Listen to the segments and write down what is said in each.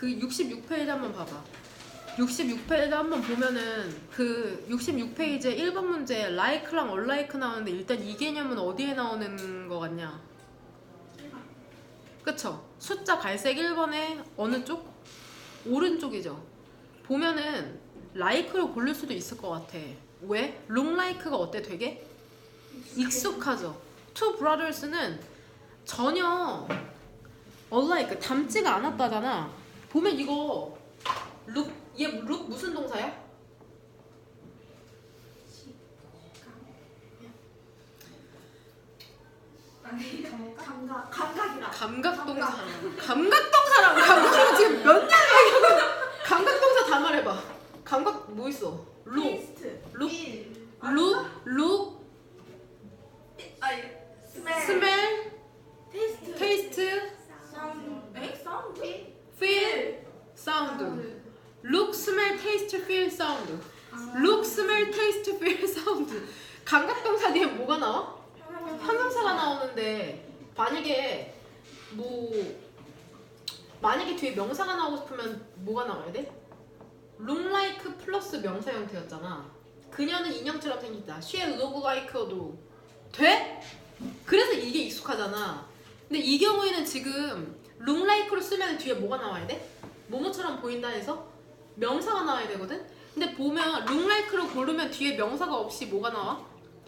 그 66페이지 한번 봐봐. 66페이지 한번 보면은 그 66페이지에 1번 문제 like랑 unlike 나오는데 일단 이 개념은 어디에 나오는 거 같냐? 그쵸? 숫자 갈색 1번에 어느 쪽? 오른쪽이죠. 보면은 like를 고를 수도 있을 것 같아. 왜? look like가 어때 되게? 익숙하죠. Two brothers는 전혀 unlike 닮지가 않았다잖아. 보면 이거 look 얘 look 무슨 동사야? 아니 감각 감각이라. 감각 동사. 감각 동사랑 감각 지금 몇 년 얘기하고 감각 동사 다 말해봐. 감각 뭐 있어? look, 테이스트. look, 필. look, look, 아니 스멜. smell, 테이스트. taste, 사운드. 에? 사운드? feel, sound. look, smell, taste, feel, sound. look, smell. 감각동사 뒤에 뭐가 나와? 형용사가 나오는데 만약에 뭐 만약에 뒤에 명사가 나오고 싶으면 뭐가 나와야 돼? look like 플러스 명사 형태였잖아. 그녀는 인형처럼 생겼다. she look like도 돼? 그래서 이게 익숙하잖아. 근데 이 경우에는 지금 look like로 쓰면 뒤에 뭐가 나와야 돼? 뭐뭐처럼 보인다 해서 명사가 나와야 되거든. 근데 보면 like로 고르면 뒤에 명사가 없이 뭐가 나와?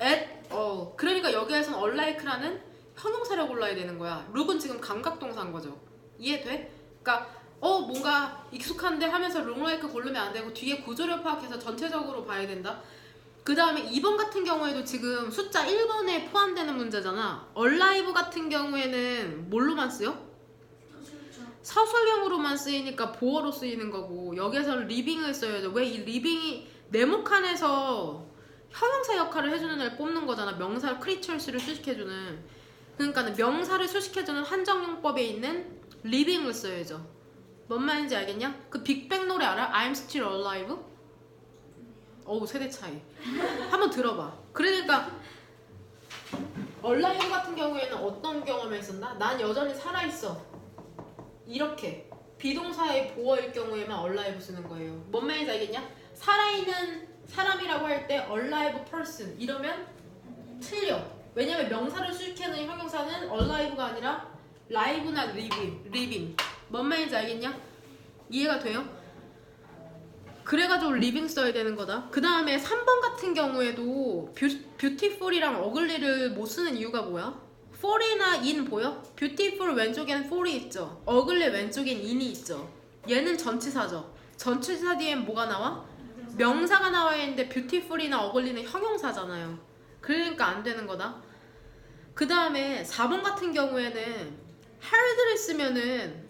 at 어 그러니까 여기에서는 unlike라는 형용사를 골라야 되는 거야. look은 지금 감각동사인 거죠. 이해돼? 그러니까 어 뭔가 익숙한데 하면서 like 고르면 안 되고 뒤에 구조를 파악해서 전체적으로 봐야 된다. 그 다음에 2번 같은 경우에도 지금 숫자 1번에 포함되는 문제잖아. alive 같은 경우에는 뭘로만 쓰여? 사술형으로만 쓰이니까 보어로 쓰이는 거고 여기에서는 리빙을 써야죠. 왜 이 리빙이 네모칸에서 형용사 역할을 해주는 애를 뽑는 거잖아. 명사 크리처스를 수식해주는. 그러니까는 명사를 수식해주는 한정용법에 있는 리빙을 써야죠. 뭔 말인지 알겠냐? 그 빅뱅 노래 알아? I'm still alive? 어우 세대 차이. 한번 들어봐. 그러니까 얼라이브 같은 경우에는 어떤 경험을 했었나? 난 여전히 살아있어. 이렇게 비동사의 보어일 경우에만 얼라이브 쓰는 거예요. 뭔 말인지 알겠냐? 살아있는 사람이라고 할때 alive person 이러면 틀려. 왜냐면 명사를 수식하는 형용사는 alive가 아니라 live나 living. living. 뭔 말인지 알겠냐? 이해가 돼요? 그래가지고 living 써야 되는 거다. 그 다음에 3번 같은 경우에도 뷰, beautiful이랑 ugly를 못 쓰는 이유가 뭐야? For이나 in 보여? beautiful 왼쪽엔 for이 있죠. ugly 왼쪽엔 in이 있죠. 얘는 전치사죠. 전치사 뒤엔 뭐가 나와? 명사가 나와야 했는데 beautiful이나 ugly는 형용사잖아요. 그러니까 안 되는 거다. 그 다음에 4번 같은 경우에는 hard를 쓰면은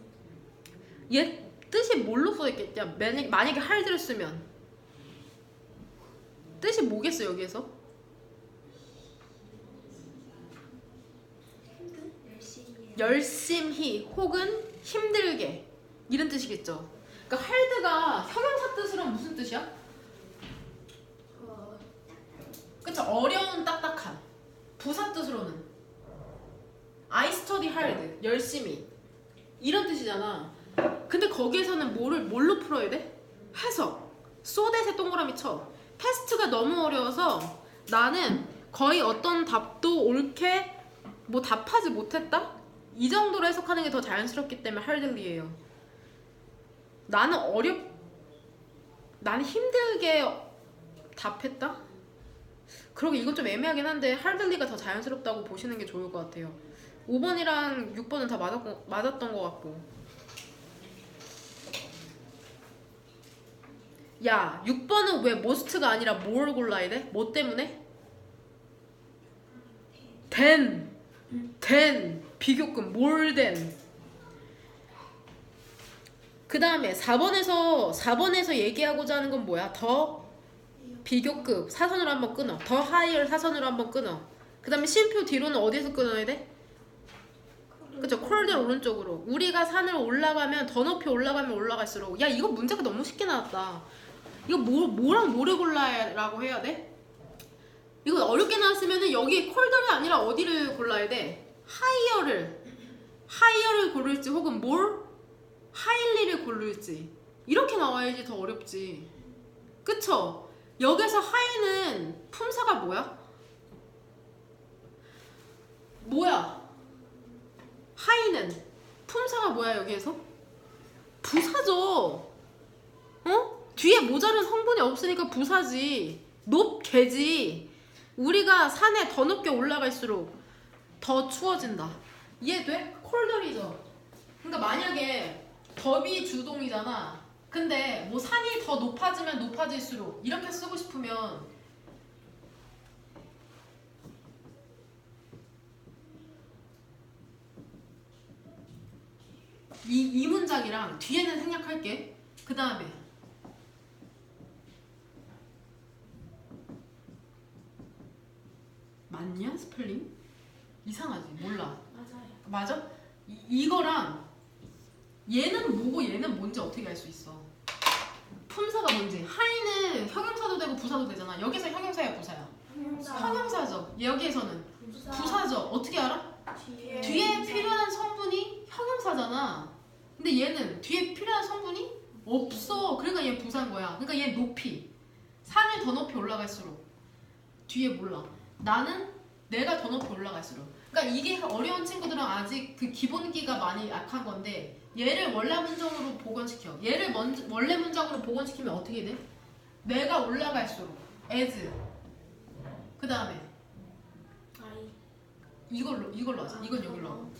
얘 뜻이 뭘로 써있겠냐? 만약, 만약에 hard를 쓰면 뜻이 뭐겠어 여기에서? 열심히. 혹은 힘들게 이런 뜻이겠죠. 그러니까 hard가 형용사 뜻으로 무슨 뜻이야? 어, 그쵸 어려운 딱딱한 부사 뜻으로는 I study hard 열심히 이런 뜻이잖아 근데 거기에서는 뭐를 뭘로 풀어야 돼? 해석 소댓에 동그라미 쳐 패스트가 너무 어려워서 나는 거의 어떤 답도 옳게 뭐 답하지 못했다? 이 정도로 해석하는 게 더 자연스럽기 때문에 hardly예요 나는 어렵 나는 힘들게 답했다? 그러게 이건 좀 애매하긴 한데 할들리가 더 자연스럽다고 보시는 게 좋을 것 같아요. 5번이랑 6번은 다 맞았고, 맞았던 것 같고. 야, 6번은 왜 must가 아니라 뭘 골라야 돼? 뭐 때문에? than, than, 비교급, than. 그 다음에 4번에서, 4번에서 얘기하고자 하는 건 뭐야? 더 비교급 사선으로 한번 끊어. 더 하이얼 사선으로 한번 끊어. 그 다음에 심표 뒤로는 어디에서 끊어야 돼? 그쵸 콜들 오른쪽으로 우리가 산을 올라가면 더 높이 올라가면 올라갈수록 야 이거 문제가 너무 쉽게 나왔다 이거 뭐, 뭐랑 뭐를 골라라고 해야 돼? 이거 어렵게 나왔으면은 여기 콜들이 아니라 어디를 골라야 돼? 하이어를 하이어를 고를지 혹은 뭘 하일리를 고를지 이렇게 나와야지 더 어렵지 그쵸? 여기서 하이는 품사가 뭐야? 뭐야? 하이는 품사가 뭐야 여기에서? 부사죠 어? 뒤에 모자른 성분이 없으니까 부사지 높개지 우리가 산에 더 높게 올라갈수록 더 추워진다. 이해돼? 콜더리죠 그러니까 만약에 더비 주동이잖아. 근데 뭐 산이 더 높아지면 높아질수록 이렇게 쓰고 싶으면 이, 이 문장이랑 뒤에는 생략할게. 그 다음에 맞냐? 스펠링? 이상하지 몰라. 맞아요. 맞아? 이, 이거랑 얘는 뭐고 얘는 뭔지 어떻게 알 수 있어? 품사가 뭔지. 하이는 형용사도 되고 부사도 되잖아. 여기서 형용사야 부사야? 형용사죠. 여기에서는 부사죠. 어떻게 알아? 뒤에 뒤에 필요한 성분이 형용사잖아. 근데 얘는 뒤에 필요한 성분이 없어. 그러니까 얘 부사인 거야. 그러니까 얘 높이. 산을 더 높이 올라갈수록. 뒤에 몰라. 나는 내가 더 높이 올라갈수록. 그러니까 이게 어려운 친구들은 아직 그 기본기가 많이 약한 건데 얘를 원래 문장으로 복원시켜. 얘를 먼저, 원래 문장으로 복원시키면 어떻게 돼? 내가 올라갈수록. as. 그 다음에 아이 이걸로 이걸로 하자. 이건 여기로 하고.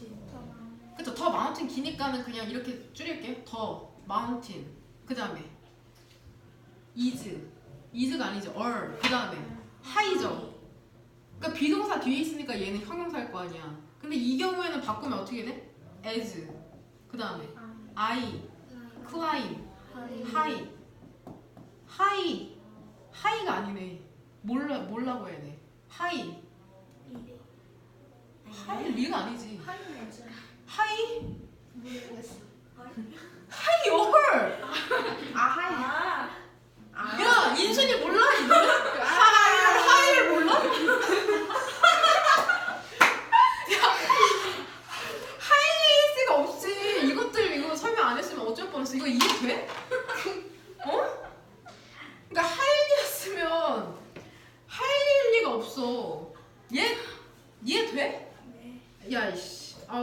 그쵸? 더 마운틴 기니까는 그냥 이렇게 줄일게. 더 마운틴 그 다음에 is. is가 아니죠 or. 그 다음에 하이죠 그러니까 비동사 뒤에 있으니까 얘는 형용사일 거 아니야. 근데 이 경우에는 바꾸면 어떻게 돼? as. 그 다음에 I 크와이 하이 하이 하이가 아니네. 몰라 몰라고 해야 돼. 하이 하이 리가 아니지. 하이 얼 아 하이. 아. 야 인순이 몰라 이거 하이를 하이를 몰라? 야 하이리스가 없지 이것들 이거 설명 안 했으면 어쩔 뻔했어 이거 이해돼? 어? 그러니까 하이리였으면 하이리일 리가 없어 얘 이해돼? 네.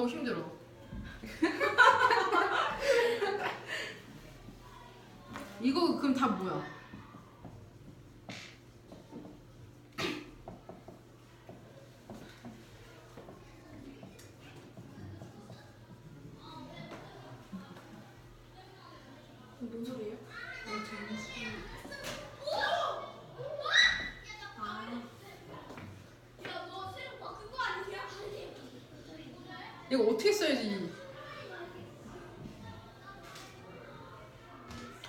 아우 힘들어 이거 어떻게 써야지?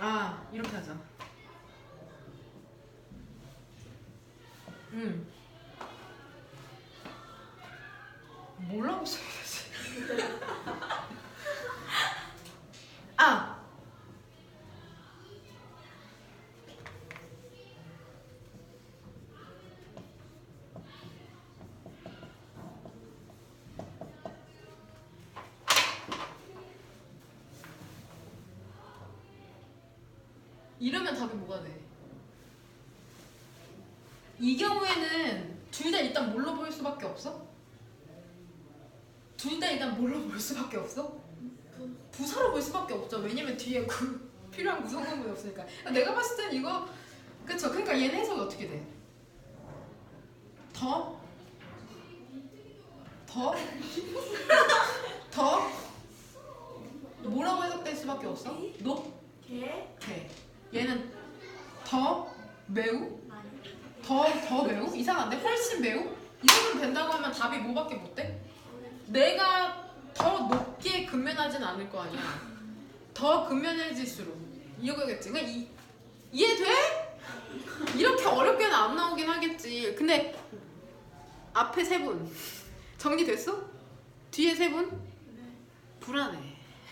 아 이렇게 하자. 음. 뭐라고 써 이러면 답이 뭐가 돼? 이 경우에는 둘 다 일단 뭘로 보일 수밖에 없어? 둘 다 일단 뭘로 보일 수밖에 없어? 부사로 보일 수밖에 없죠. 왜냐면 뒤에 그 필요한 구성원이 없으니까. 내가 봤을 땐 이거 그쵸? 그러니까 얘는 해석이 어떻게 돼? 더? 더? 더? 뭐라고 해석될 수밖에 없어? 높? 개. 개. 얘는 더 매우. 더 더 매우 이상한데 훨씬 매우 이 정도면 된다고 하면 답이 뭐밖에 못 돼? 내가 더 높게 근면하진 않을 거 아니야. 더 근면해질수록 이거겠지. 그러니까 이, 이해돼? 이렇게 어렵게는 안 나오긴 하겠지. 근데 앞에 세 분 정리됐어? 뒤에 세 분? 불안해.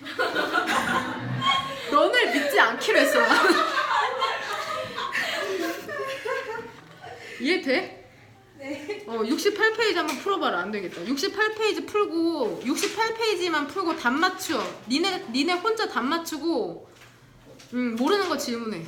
너를 믿지 않기로 했어. 이해 돼? 네. 어, 68페이지 한번 풀어봐라. 안 되겠다. 68페이지 풀고, 68페이지만 풀고 답 맞춰. 니네, 니네 혼자 답 맞추고, 음, 모르는 거 질문해.